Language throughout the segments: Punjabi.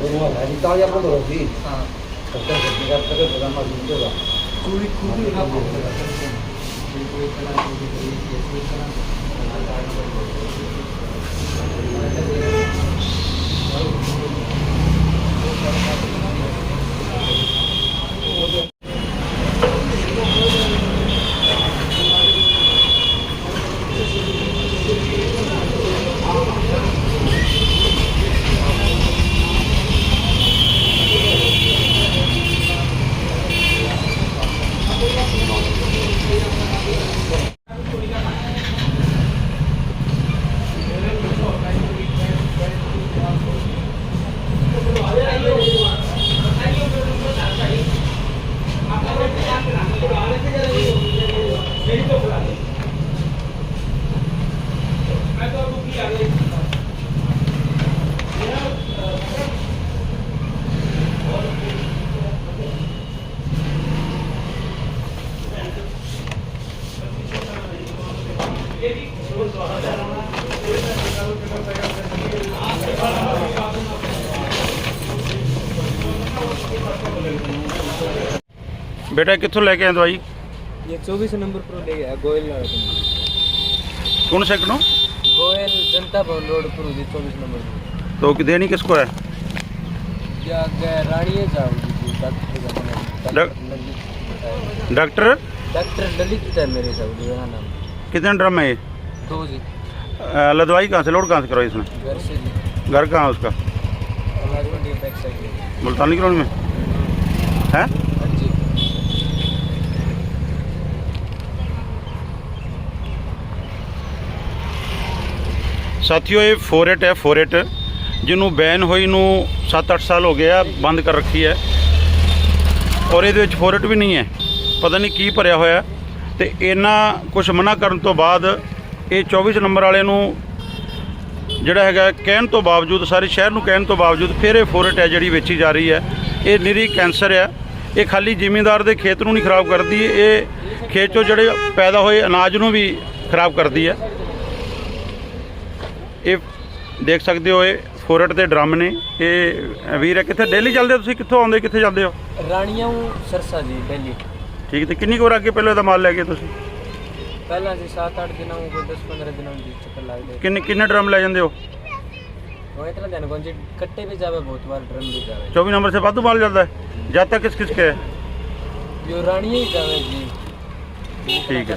그동안 많이 딸이 한번 들어오지. 그때 내가 그걸 보다만 힘들어. 우리 구글이가 뭔가. 그리고 ਬੇਟਾ ਕਿੱਥੋਂ ਲੈ ਕੇ ਆਇਆ ਦਵਾਈ ये चौबीस नंबर पर ले गया गोयल गोयल कौन से कनो जनता भवन रोड पर जी चौबीस नंबर पर तो कि देनी किसको है क्या गए रानी जाओगी जी डॉक्टर का नाम doc- Lalit doctor doctor Lalit है मेरे साहब जी मेरा नाम कितने ड्रम है ये दो जी अ, ला दवाई कहाँ से लोड कहाँ से करवाई इसने घर से जी घर कहाँ है उसका हमारी मंडी बैक साइड में मुल्तानी कॉलोनी में है हाँ जी ਸਾਥੀਓ ਇਹ ਫੋਰੇਟ ਹੈ ਫੋਰੇਟ ਜਿਹਨੂੰ ਬੈਨ ਹੋਈ ਨੂੰ 7-8 ਸਾਲ ਹੋ ਗਏ ਆ ਬੰਦ ਕਰ ਰੱਖੀ ਹੈ ਔਰ ਇਹਦੇ ਵਿੱਚ ਫੋਰੇਟ ਵੀ ਨਹੀਂ ਹੈ ਪਤਾ ਨਹੀਂ ਕੀ ਭਰਿਆ ਹੋਇਆ ਤੇ ਇਹਨਾਂ ਕੁਝ ਮਨਾ ਕਰਨ ਤੋਂ ਬਾਅਦ ਇਹ 24 ਨੰਬਰ ਵਾਲੇ ਨੂੰ ਜਿਹੜਾ ਹੈਗਾ ਕਹਿਣ ਤੋਂ ਬਾਵਜੂਦ, ਸਾਰੇ ਸ਼ਹਿਰ ਨੂੰ ਕਹਿਣ ਤੋਂ ਬਾਵਜੂਦ ਫਿਰ ਇਹ ਫੋਰਟ ਹੈ ਜਿਹੜੀ ਵੇਚੀ ਜਾ ਰਹੀ ਹੈ। ਇਹ ਨਿਰੀ ਕੈਂਸਰ ਹੈ। ਇਹ ਖਾਲੀ ਜ਼ਿਮੀਂਦਾਰ ਦੇ ਖੇਤ ਨੂੰ ਨਹੀਂ ਖਰਾਬ ਕਰਦੀ, ਇਹ ਖੇਤ 'ਚੋਂ ਜਿਹੜੇ ਪੈਦਾ ਹੋਏ ਅਨਾਜ ਨੂੰ ਵੀ ਖਰਾਬ ਕਰਦੀ ਹੈ। ਇਹ ਦੇਖ ਸਕਦੇ ਹੋ, ਇਹ ਫੋਰਟ ਦੇ ਡਰਮ ਨੇ। ਇਹ ਵੀਰ ਹੈ, ਕਿੱਥੇ? ਡੇਲੀ ਚੱਲਦੇ ਹੋ ਤੁਸੀਂ? ਕਿੱਥੋਂ ਆਉਂਦੇ, ਕਿੱਥੇ ਜਾਂਦੇ ਹੋ? ਰਾਣੀਆਂ ਸਰਸਾ ਜੀ, ਦਿੱਲੀ। ਠੀਕ ਤੇ ਕਿੰਨੀ ਕੁ ਅੱਗੇ ਪਹਿਲਾਂ ਦਾ ਮਾਲ ਲੈ ਗਏ ਤੁਸੀਂ? ਪਹਿਲਾਂ ਜੀ 7-8 ਦਿਨਾਂ ਨੂੰ 10-15 ਦਿਨਾਂ ਨੂੰ ਚੱਕਰ ਲੱਗਦੇ। ਕਿੰਨੇ ਕਿੰਨੇ ਡਰਮ ਲੈ ਜਾਂਦੇ ਹੋ? ਉਹ ਇਤਨਾ ਦਿਨ ਗੰਜੀ ਕੱਟੇ ਵੀ ਜਾਵੇ ਬਹੁਤ ਵਾਰ ਡਰਮ ਵੀ ਜਾਵੇ। 24 ਨੰਬਰ ਸੇ ਵਾਧੂ ਮਾਲ ਜਾਂਦਾ ਹੈ। ਜਦ ਤੱਕ ਕਿਸ ਕਿਸ ਕੇ ਹੈ? ਜੋ ਰਾਣੀਆਂ ਹੀ ਜਾਵੇ ਜੀ। ਠੀਕ ਹੈ।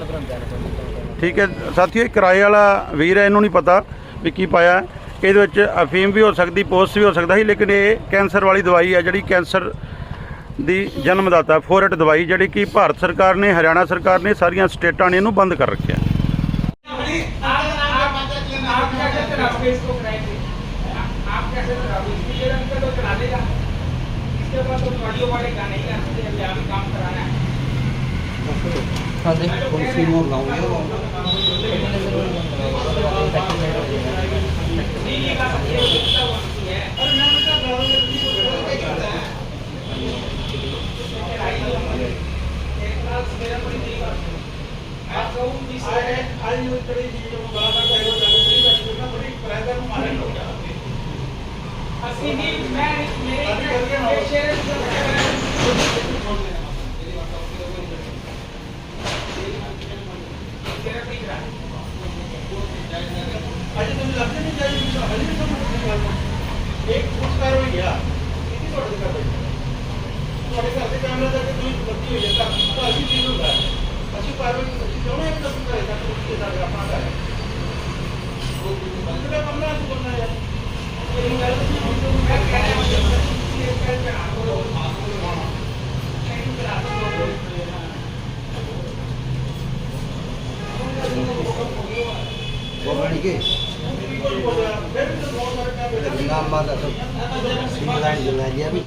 ਠੀਕ ਹੈ। ਸਾਥੀਓ ਇਹ ਕਿਰਾਏ ਵਾਲਾ ਵੀਰ ਹੈ ਇਹਨੂੰ ਨਹੀਂ ਪਤਾ ਵੀ ਕੀ ਪਾਇਆ ਇਹਦੇ ਵਿੱਚ ਅਫੀਮ ਵੀ ਹੋ ਸਕਦੀ ਪੋਸਟ ਵੀ ਹੋ ਸਕਦਾ ਸੀ ਲੇਕਿਨ ਇਹ ਕੈਂਸਰ ਵਾਲੀ ਦਵਾਈ ਹੈ ਜਿਹੜੀ ਕੈਂਸਰ ਦੀ ਜਨਮਦਾਤਾ ਫੋਰਟ ਦਵਾਈ ਜਿਹੜੀ ਕਿ ਭਾਰਤ ਸਰਕਾਰ ਨੇ ਹਰਿਆਣਾ ਸਰਕਾਰ ਨੇ ਸਾਰੀਆਂ ਸਟੇਟਾਂ ਨੇ ਇਹਨੂੰ ਬੰਦ ਕਰ ਰੱਖਿਆ। आप कैसे कराओगे इसको कराएंगे आप कैसे कराओगे इसकी जगह पे तो करा देगा इसके बाद तो ऑडियो वाले गाने ही आते हैं अभी काम कराना है हाँ जी कौन सी मोड़ लाऊंगे ਅਸੀਂ ਵੀ ਮੈਂ ਮੇਰੇ ਮੇਰੇ ਸ਼ੇਰ गोवानी के नाम बात है గవర్నమెంట్కి నిజామాబాద్ అసలు శ్రీలాంటి జిల్లా